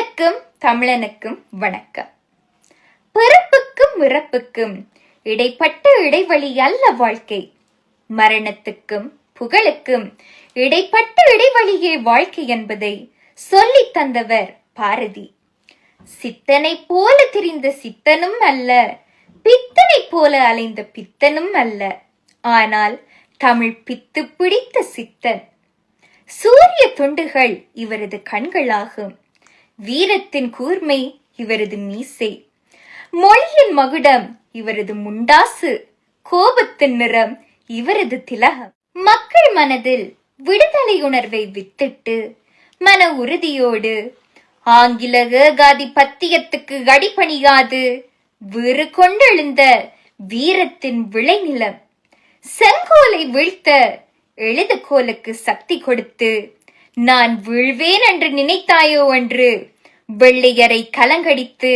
தமிழுக்கும் தமிழனுக்கும் வணக்கம். பிறப்புக்கும் இறப்புக்கும் இடைப்பட்ட இடைவெளி அல்ல வாழ்க்கை. மரணத்துக்கும் புகழுக்கும் இடைப்பட்ட இடைவெளியே வாழ்க்கை என்பதை சொல்லி தந்தவர் பாரதி. சித்தனை போல திரிந்த சித்தனும் அல்ல பித்தனை போல அலைந்த பித்தனும் அல்ல. ஆனால் தமிழ் பித்து பிடித்த சித்தன். சூரிய துண்டுகள் இவரது கண்களாகும். வீரத்தின் கூர்மை இவரது மீசை. மொழியின் மகுடம் இவரது முண்டாசு. கோபத்தின் நிறம் இவரது திலகம். மக்கள் மனதில் விடுதலை உணர்வை வித்திட்டு மன உறுதியோடு ஆங்கில ஏகாதிபத்தியத்துக்கு அடிபணியாது வீறு கொண்டெழுந்த வீரத்தின் விளைநிலம். செங்கோலை வீழ்த்த எழுதுகோலுக்கு சக்தி கொடுத்து நான் வீழ்வேன் என்று நினைத்தாயோ என்று வெள்ளையரை கலங்கடித்து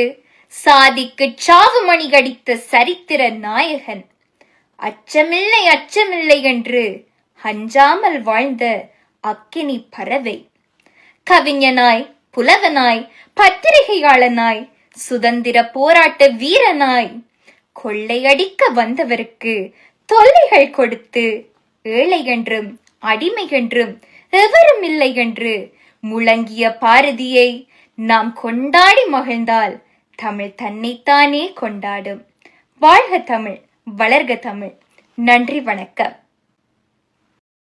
சாதிக்கு சாவு மணி கடித்த சரித்திர நாயகன். அச்சமில்லை அச்சமில்லை என்று அஞ்சாமல் வாழ்ந்த அக்கினி பறவை. கவிஞனாய் புலவனாய் பத்திரிகையாளனாய் சுதந்திர போராட்ட வீரனாய் கொள்ளையடிக்க வந்தவருக்கு தொல்லைகள் கொடுத்து ஏழை என்றும் அடிமை என்றும் எவரும் இல்லை என்று முழங்கிய பாரதியை நாம் கொண்டாடி மகிழ்ந்தால் தமிழ் தன்னைத்தானே கொண்டாடும். வாழ்க தமிழ் வளர்க தமிழ். நன்றி வணக்கம்.